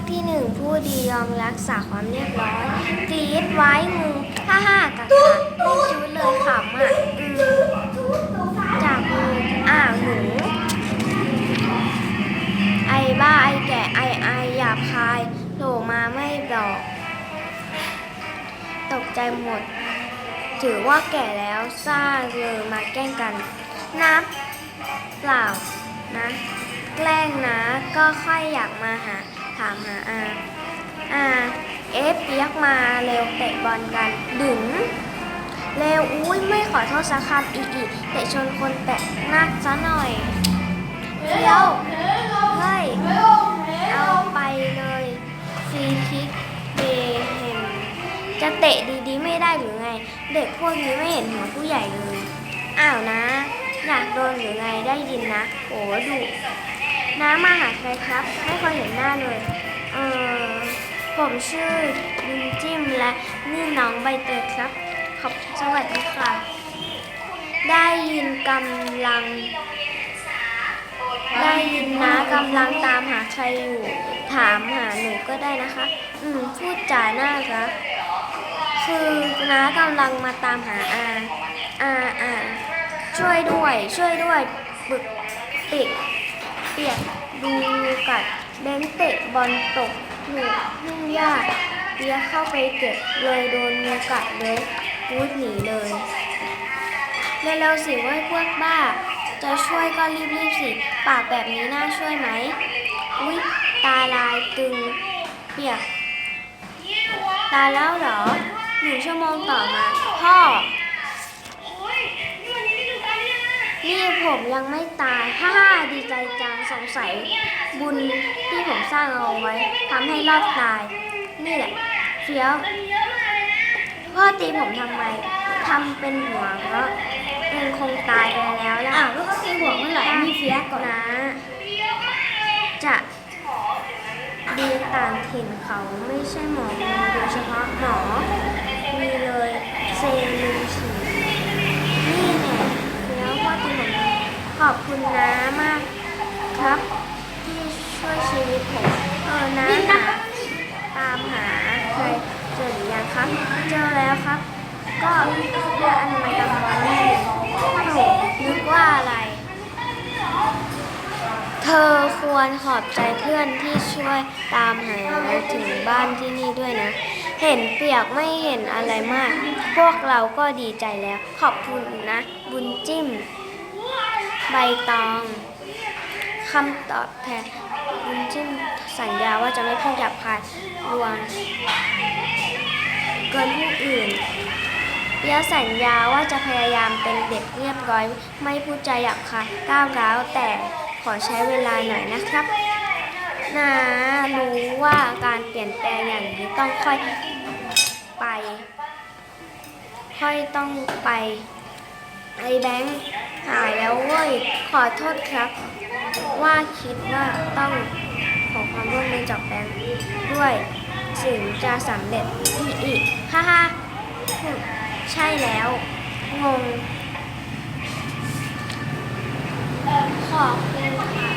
คที่หนึ่งผู้ดียอมรักษาความเรียบร้อยกรีดไว้มือฮ่าฮ่ากากาไม่ชุดเลยขำอะอืมจากมืออ้าวหนูไอบ้าไอแก่ไอไอหยาบคายโผล่มาไม่บอก ตกใจหมด ถือว่าแก่แล้วซ่าเลยมาแกล้งกัน นับ เปล่านะ แกล้งนะก็ค่อยอยากมาหา ถามหาอาอาเอฟเปียกมาเร็วเตะบอลกันดึงเร็วอุ้ยไม่ขอโทษสักคำอีอีเตะชนคนแปะหน้าซะหน่อยเดียวเฮ้ยเอาไปเลยฟรีคิกเบเห็นจะเตะดีๆไม่ได้หรือไง เด็กพวกนี้ไม่เห็นหัวผู้ใหญ่เลย อ้าวนะ อยากโดนหรือไงได้ยินนะโอ้ดุ น้ามาหาใครครับ ไม่เคยเห็นหน้าเลย เออผมชื่อลุงจิ้มและนี่น้องใบเตยครับ ขอบสวัสดีค่ะ ได้ยินกำลัง ได้ยินนะกำลังตามหาใครอยู่ ถามหาหนูก็ได้นะคะ อืมพูดจาน่ารักคือน้ากำลังมาตามหาอาอาอาช่วยด้วย ช่วยด้วย ปึกปิกเปียก ดูกัดเบ้นเตะบอลตกหนูยุ่งยากเปียเข้าไปเก็บเลยโดนงูกัดเลยพูดหนีเลยเร็วๆสิว่าพวกบ้า จะช่วยก็รีบๆสิปากแบบนี้น่าช่วยไหมอุ๊ยตาลายตึงเปียก ตายแล้วเหรอหนึ่งชั่วโมงต่อมา พ่อ นี่ ผมยังไม่ตายฮ่าฮ่าดีใจจังสงสัยบุญที่ผมสร้างเอาไว้ทำให้รอดตาย นี่แหละเฟี้ยวพ่อตีผมทำไมทำเป็นหัวเราะเองคงตายไปแล้วแล้วอ้าวแล้วก็ตีหัวเมื่อไหร่มีเฟียสก่อนนะ จะดีต่างถิ่นเขาไม่ใช่หมอโดยเฉพาะหมอมีเลยเซลุนฉีนี่แน่แล้วพ่อตีผมขอบ คุณน้ามากครับ ที่ช่วยชีวิตผมเออนะหาตามหาใครเจอหรือยังครับ เจอแล้วครับ ก็เพื่ออนามัยตำบลนี่หนูนึกว่าอะไร เธอควรขอบใจเพื่อนที่ช่วยตามหาถึงบ้านที่นี่ด้วยนะ เห็นเปียกไม่เห็นอะไรมาก พวกเราก็ดีใจแล้ว ขอบคุณนะ บุญจิ้ม ใบตองคำตอบแทนบุญจิ้มสัญญาว่าจะไม่พูดหยาบคายรวมเกินผู้อื่นเปียสัญญาว่าจะพยายามเป็นเด็กเรียบร้อย ไม่พูดจาหยาบคายก้าวร้าวแต่ขอใช้เวลาหน่อยนะครับนารู้ว่าการเปลี่ยนแปลงอย่างนี้ต้องค่อยไป ค่อยต้องไป ไอ้แบงค์หายแล้วเว้ย ขอโทษครับ ว่าคิดว่าต้องขอความร่วมมือจากแบงค์ด้วยถึงจะสำเร็จอีอีกฮ่าฮ่าใช่แล้ว งง ขอบคุณค่ะ